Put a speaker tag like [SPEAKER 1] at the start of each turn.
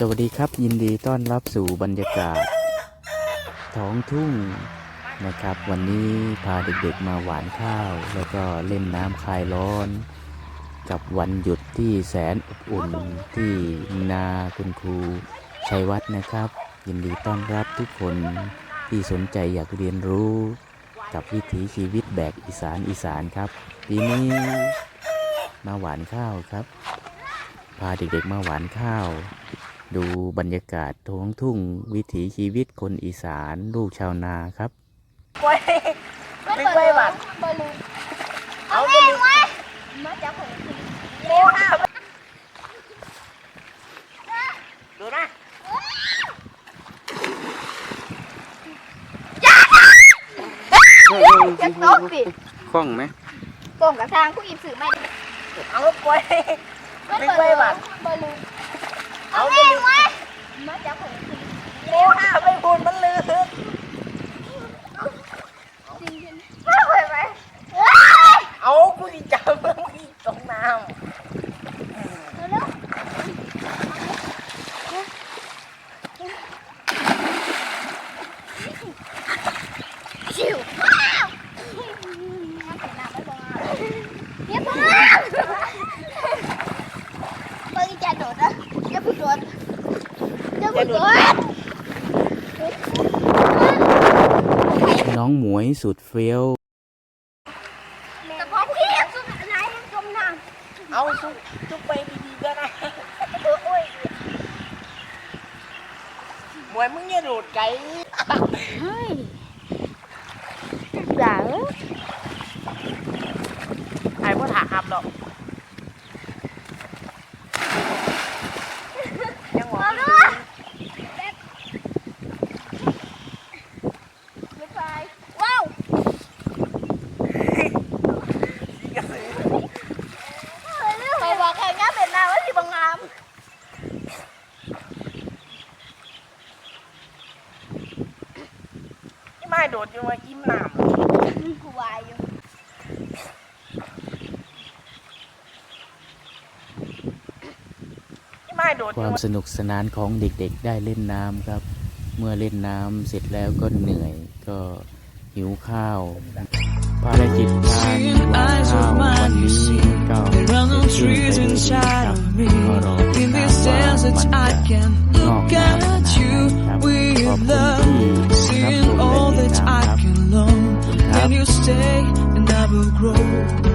[SPEAKER 1] สวัสดีครับยินดีต้อนรับสู่บรรยากาศ ท้องทุ่งนะครับ วันนี้พาเด็กๆมาหวานข้าว แล้วก็เล่นน้ำคลายร้อน กับวันหยุดที่แสนอบอุ่นที่นาคุณครูชัยวัฒน์นะครับ ยินดีต้อนรับทุกคนที่สนใจอยากเรียนรู้ กับวิถีชีวิตแบบอีสานอีสานครับปีนี้มาหวานข้าวครับ พาเด็กๆมาหวานข้าว ดูบรรยากาศท้องทุ่งวิถีชีวิตคนอีสานลูกชาวนาครับ
[SPEAKER 2] กล้วยไม่กล้วยหวาน
[SPEAKER 3] บอลลูน
[SPEAKER 2] เอาไปเลย
[SPEAKER 3] มาจากของคุณ
[SPEAKER 2] เร็วค่ะดูนะ
[SPEAKER 3] จะโต๊ะสิด
[SPEAKER 1] คล่องไหม
[SPEAKER 3] กล่องกับทางผู้หญิงสื่อไม่
[SPEAKER 2] เอากล้วยไม่กล้วยหวาน
[SPEAKER 3] บอลลูน
[SPEAKER 2] เอาไปเลย
[SPEAKER 3] มาจากของคุณ
[SPEAKER 2] เร็วค่ะไม่พูดมันลืม
[SPEAKER 3] จริงจริง
[SPEAKER 2] ไม่ไหวไหมเอากูจะจับมึงอีกตรงน้
[SPEAKER 3] แล้ว ชิวว้าวเรียบร้อยเปิดจะโดดนะจะพึ่งโดด จะพึ่งโด
[SPEAKER 1] น้องหมวยสุดเฟี้ยว
[SPEAKER 3] แต่พอพี่สุดอะไรจมน้ำ
[SPEAKER 2] เอาซุกซุกไปดีๆก็ได้
[SPEAKER 3] เออโอ้ย
[SPEAKER 2] หมวยมึงอย่าโดดไกล
[SPEAKER 3] เฮ้ยอย่า
[SPEAKER 2] ไอ้พ่อถามหรอกยังหวาน
[SPEAKER 3] ไม่ไปว้าวใครบอกใครงามเป็นนางว่าสิบงาม
[SPEAKER 2] ที่ไม่โดดอยู่ว่าอิ่มน้
[SPEAKER 3] กูวายอยู่ำ
[SPEAKER 2] ที่ไม่โดดอ
[SPEAKER 1] ควา
[SPEAKER 2] ยู่
[SPEAKER 1] ม
[SPEAKER 2] ว่า
[SPEAKER 1] สนุกสนานของเด็กๆได้เล่นน้ำครับ เมื่อเล่นน้ำเสร็จแล้วก็เหนื่อยก็หิวข้าว ภารกิจการหวานข้าววันนี้ก็เสร็จสิ้นไปด้วยดีครับก็รอติดตามว่ามันจะ with love, seeing all that I can learn. Then you stay and
[SPEAKER 4] I will grow.